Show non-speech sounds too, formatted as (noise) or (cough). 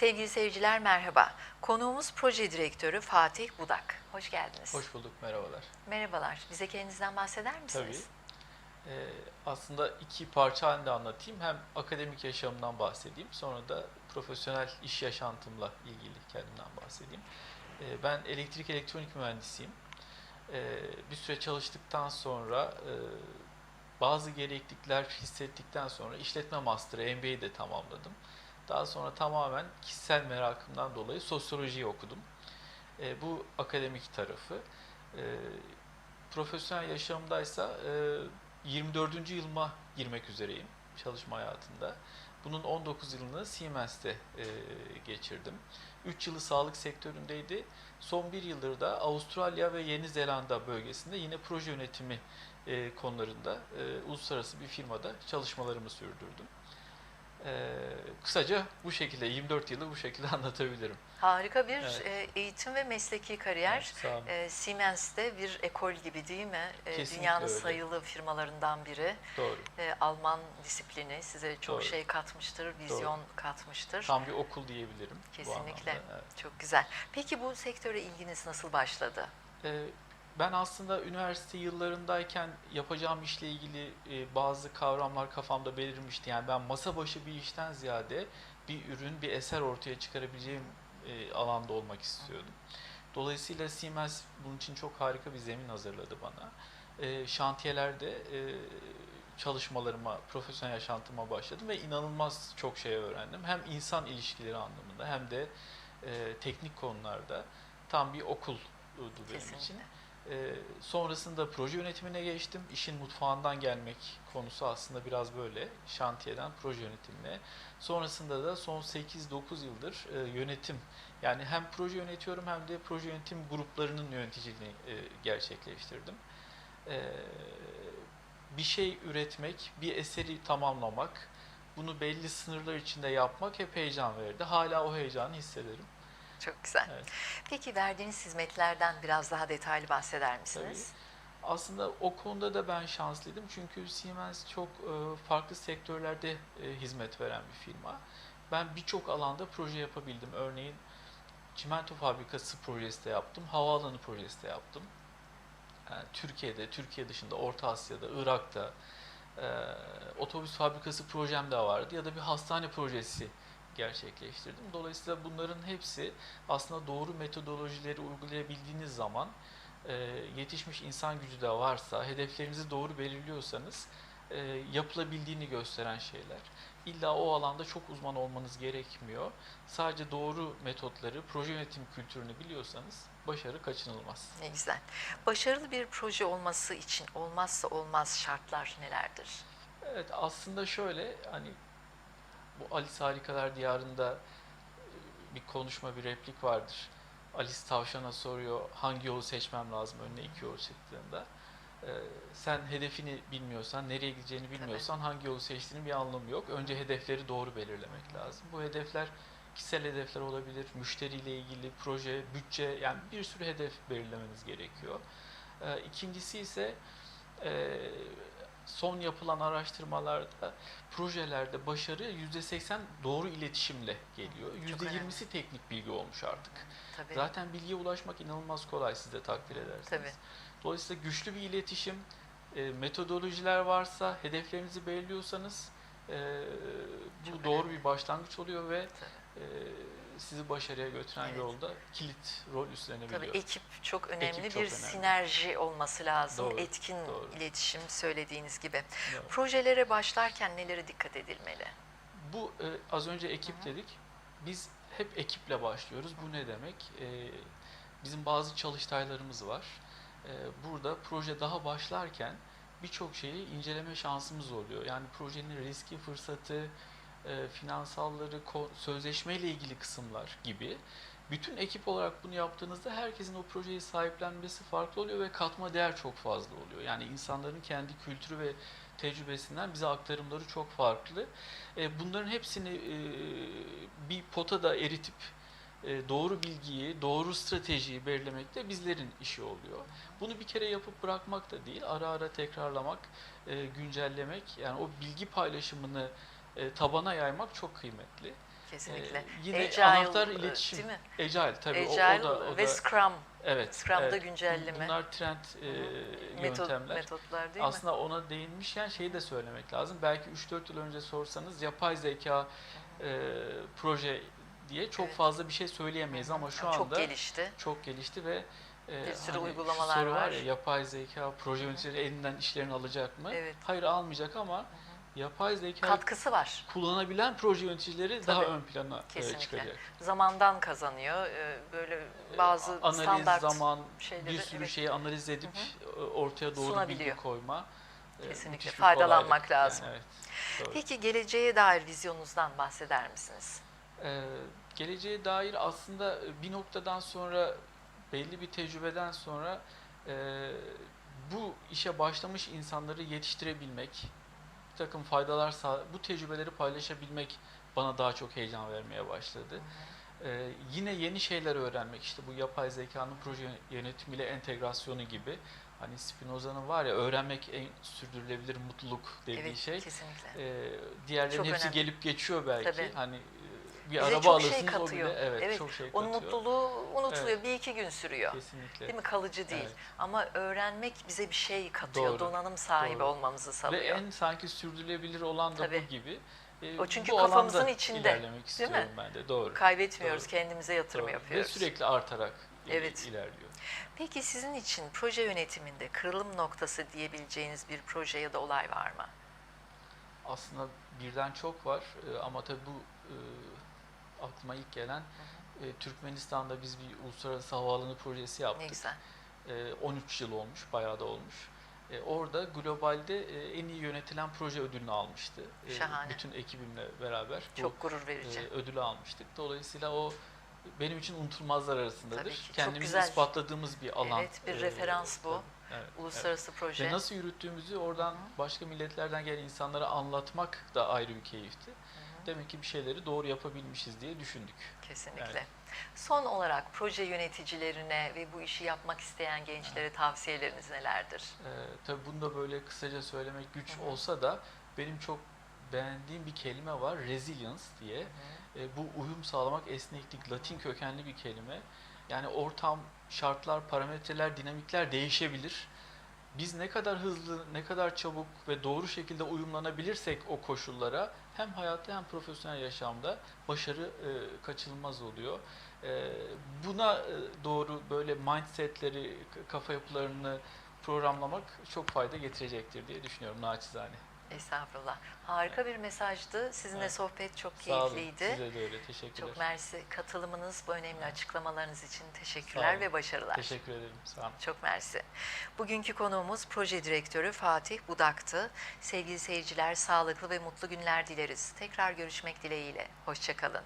Sevgili seyirciler merhaba. Konuğumuz proje direktörü Fatih Budak. Hoş geldiniz. Hoş bulduk, merhabalar. Merhabalar. Bize kendinizden bahseder misiniz? Tabii. Ee, aslında iki parça halinde anlatayım. Hem akademik yaşamımdan bahsedeyim, sonra da profesyonel iş yaşantımla ilgili kendimden bahsedeyim. Ee, ben elektrik elektronik mühendisiyim. Ee, bir süre çalıştıktan sonra e, bazı gereklilikler hissettikten sonra işletme master'ı, MBA'yi de tamamladım. Daha sonra tamamen kişisel merakımdan dolayı sosyolojiyi okudum. E, bu akademik tarafı. E, profesyonel yaşamımdaysa e, 24. yılıma girmek üzereyim çalışma hayatında. Bunun 19 yılını Siemens'te e, geçirdim. 3 yılı sağlık sektöründeydi. Son bir yıldır da Avustralya ve Yeni Zelanda bölgesinde yine proje yönetimi e, konularında e, uluslararası bir firmada çalışmalarımı sürdürdüm. E, kısaca bu şekilde 24 yılı bu şekilde (laughs) anlatabilirim. Harika bir Evet. e, eğitim ve mesleki kariyer. Evet. E, Siemens'te bir ekol gibi değil mi? E, Kesinlikle dünyanın öyle. sayılı firmalarından biri. Doğru. E, Alman disiplini size çok Doğru. şey katmıştır, vizyon katmıştır. Tam bir okul diyebilirim. Kesinlikle. evet. Çok güzel. Peki bu sektöre ilginiz nasıl başladı? Ee, Ben aslında üniversite yıllarındayken yapacağım işle ilgili e, bazı kavramlar kafamda belirmişti. Yani ben masa başı bir işten ziyade bir ürün, bir eser ortaya çıkarabileceğim e, alanda olmak istiyordum. Dolayısıyla Siemens bunun için çok harika bir zemin hazırladı bana. E, Şantiyelerde e, çalışmalarıma, profesyonel yaşantıma başladım ve inanılmaz çok şey öğrendim. Hem insan ilişkileri anlamında hem de e, teknik konularda tam bir okuldu benim için. Ee, sonrasında proje yönetimine geçtim. İşin mutfağından gelmek konusu aslında biraz böyle. Şantiyeden proje yönetimine. Sonrasında da son 8-9 yıldır e, yönetim. Yani hem proje yönetiyorum hem de proje yönetim gruplarının yöneticiliğini e, gerçekleştirdim. Ee, bir şey üretmek, bir eseri tamamlamak, bunu belli sınırlar içinde yapmak hep heyecan verdi. Hala o heyecanı hissederim. Çok güzel. Evet. Peki verdiğiniz hizmetlerden biraz daha detaylı bahseder misiniz? Aslında o konuda da ben şanslıydım çünkü Siemens çok e, farklı sektörlerde e, hizmet veren bir firma. Ben birçok alanda proje yapabildim. Örneğin çimento fabrikası projesi de yaptım, havaalanı projesi de yaptım. Yani Türkiye'de, Türkiye dışında, Orta Asya'da, Irak'ta e, otobüs fabrikası projem de vardı ya da bir hastane projesi gerçekleştirdim. Dolayısıyla bunların hepsi aslında doğru metodolojileri uygulayabildiğiniz zaman e, yetişmiş insan gücü de varsa, hedeflerinizi doğru belirliyorsanız e, yapılabildiğini gösteren şeyler. İlla o alanda çok uzman olmanız gerekmiyor. Sadece doğru metotları, proje yönetim kültürünü biliyorsanız başarı kaçınılmaz. Ne güzel. Başarılı bir proje olması için olmazsa olmaz şartlar nelerdir? Evet aslında şöyle hani bu Alice Harikalar Diyarı'nda e, bir konuşma, bir replik vardır. Alice tavşana soruyor hangi yolu seçmem lazım önüne iki yol çıktığında. Ee, sen hedefini bilmiyorsan, nereye gideceğini bilmiyorsan hangi yolu seçtiğinin bir anlamı yok. Önce hedefleri doğru belirlemek lazım. Bu hedefler kişisel hedefler olabilir, müşteriyle ilgili proje, bütçe yani bir sürü hedef belirlemeniz gerekiyor. Ee, ikincisi ise e, son yapılan araştırmalarda projelerde başarı %80 doğru iletişimle geliyor. Çok %20'si teknik bilgi olmuş artık. Tabii. Zaten bilgiye ulaşmak inanılmaz kolay siz de takdir edersiniz. Tabii. Dolayısıyla güçlü bir iletişim, e, metodolojiler varsa, hedeflerinizi belirliyorsanız e, bu Çok doğru önemli. bir başlangıç oluyor ve Tabii. e, sizi başarıya götüren Evet. yolda kilit rol üstlenebiliyor. Tabii ekip çok önemli, Ekip çok bir önemli. sinerji olması lazım. Doğru, Etkin doğru. iletişim söylediğiniz gibi. Evet. Projelere başlarken nelere dikkat edilmeli? Bu e, az önce ekip dedik. Biz hep ekiple başlıyoruz. Bu ne demek? E, bizim bazı çalıştaylarımız var. E, burada proje daha başlarken birçok şeyi inceleme şansımız oluyor. Yani projenin riski, fırsatı, e, finansalları, sözleşmeyle ilgili kısımlar gibi. Bütün ekip olarak bunu yaptığınızda herkesin o projeyi sahiplenmesi farklı oluyor ve katma değer çok fazla oluyor. Yani insanların kendi kültürü ve tecrübesinden bize aktarımları çok farklı. E, Bunların hepsini e, bir potada eritip doğru bilgiyi, doğru stratejiyi belirlemek de bizlerin işi oluyor. Bunu bir kere yapıp bırakmak da değil, ara ara tekrarlamak, güncellemek, yani o bilgi paylaşımını e, tabana yaymak çok kıymetli. Kesinlikle. Ee, yine Agile, anahtar e, iletişim. Değil mi? Agile tabii o- Agile o, da o ve da Scrum evet. Scrum'da evet. güncelleme. Bunlar trend e, metot, yöntemler. metotlar değil mi? Aslında ona değinmişken şeyi de söylemek lazım. Belki 3-4 yıl önce sorsanız yapay zeka e, proje diye çok Evet. fazla bir şey söyleyemeyiz ama şu Yani çok anda gelişti. çok gelişti ve e, Bir sürü hani uygulamalar soru var. ya yapay zeka proje yöneticileri elinden işlerini alacak mı? Evet. Hayır almayacak ama yapay zeka Katkısı var. kullanabilen proje yöneticileri daha Tabii. ön plana e, Kesinlikle. çıkacak. Zamandan kazanıyor. Ee, Böyle bazı E, analiz standart zaman şeyleri bir sürü evet, şeyi analiz edip e, ortaya doğru bilgi koyma. e, Kesinlikle. Faydalanmak kolaylık. lazım. Yani evet, doğru. Peki geleceğe dair vizyonunuzdan bahseder misiniz? Ee, geleceğe dair aslında bir noktadan sonra belli bir tecrübeden sonra e, bu işe başlamış insanları yetiştirebilmek, takım faydalar sağ, bu tecrübeleri paylaşabilmek bana daha çok heyecan vermeye başladı. Ee, yine yeni şeyler öğrenmek işte bu yapay zekanın proje yönetimiyle entegrasyonu gibi. Hani Spinoza'nın var ya öğrenmek en sürdürülebilir mutluluk dediği evet, şey. kesinlikle. Ee, diğerlerin Çok hepsi önemli. gelip geçiyor belki. Tabii. Hani bir Bize araba çok şey o katıyor. bile evet, Evet, çok şey Onun katıyor. mutluluğu unutuluyor. Bir iki gün sürüyor. Kesinlikle. Değil mi? Kalıcı değil. Evet. Ama öğrenmek bize bir şey katıyor. Doğru, Donanım sahibi doğru. olmamızı Ve sağlıyor. en sanki sürdürülebilir olan da Tabii. bu gibi. Ee, O çünkü bu kafamızın içinde, ilerlemek değil mi? istiyorum ben de. Doğru. Kaybetmiyoruz. Doğru. Kendimize yatırım Doğru. Ve yapıyoruz. sürekli artarak e, Evet. ilerliyor. Peki sizin için proje yönetiminde kırılım noktası diyebileceğiniz bir proje ya da olay var mı? Aslında birden çok var Ee, ama tabii bu e, aklıma ilk gelen e, Türkmenistan'da biz bir uluslararası havaalanı projesi Ne yaptık. güzel. E, 13 yıl olmuş, bayağı da olmuş. E, Orada globalde e, en iyi yönetilen proje ödülünü almıştı. E, Şahane. Bütün ekibimle beraber bu Çok gurur e, verici. ödülü almıştık. Dolayısıyla o benim için unutulmazlar arasındadır. Tabii ki, çok Kendimizi güzel. ispatladığımız bir alan. Evet, bir E, referans bu. tabii, evet, Uluslararası evet. proje. Ve nasıl yürüttüğümüzü oradan başka milletlerden gelen insanlara anlatmak da ayrı bir keyifti. Demek ki bir şeyleri doğru yapabilmişiz diye düşündük. Kesinlikle. Evet. Son olarak proje yöneticilerine ve bu işi yapmak isteyen gençlere tavsiyeleriniz nelerdir? Ee, tabii bunu da böyle kısaca söylemek güç Hı hı. olsa da benim çok beğendiğim bir kelime var. Resilience diye. E, bu uyum sağlamak, esneklik, Latin kökenli bir kelime. Yani ortam, şartlar, parametreler, dinamikler değişebilir. Biz ne kadar hızlı, ne kadar çabuk ve doğru şekilde uyumlanabilirsek o koşullara hem hayatta hem profesyonel yaşamda başarı e, kaçınılmaz oluyor. E, buna e, doğru böyle mindsetleri, kafa yapılarını programlamak çok fayda getirecektir diye düşünüyorum naçizane. Estağfurullah. Harika bir mesajdı. Sizinle Evet. sohbet çok Sağ olun. keyifliydi. Size de öyle. Teşekkürler. Çok mersi. Katılımınız, bu önemli açıklamalarınız için teşekkürler ve başarılar. Teşekkür ederim. Sağ olun. Çok mersi. Bugünkü konuğumuz proje direktörü Fatih Budak'tı. Sevgili seyirciler, sağlıklı ve mutlu günler dileriz. Tekrar görüşmek dileğiyle. Hoşçakalın.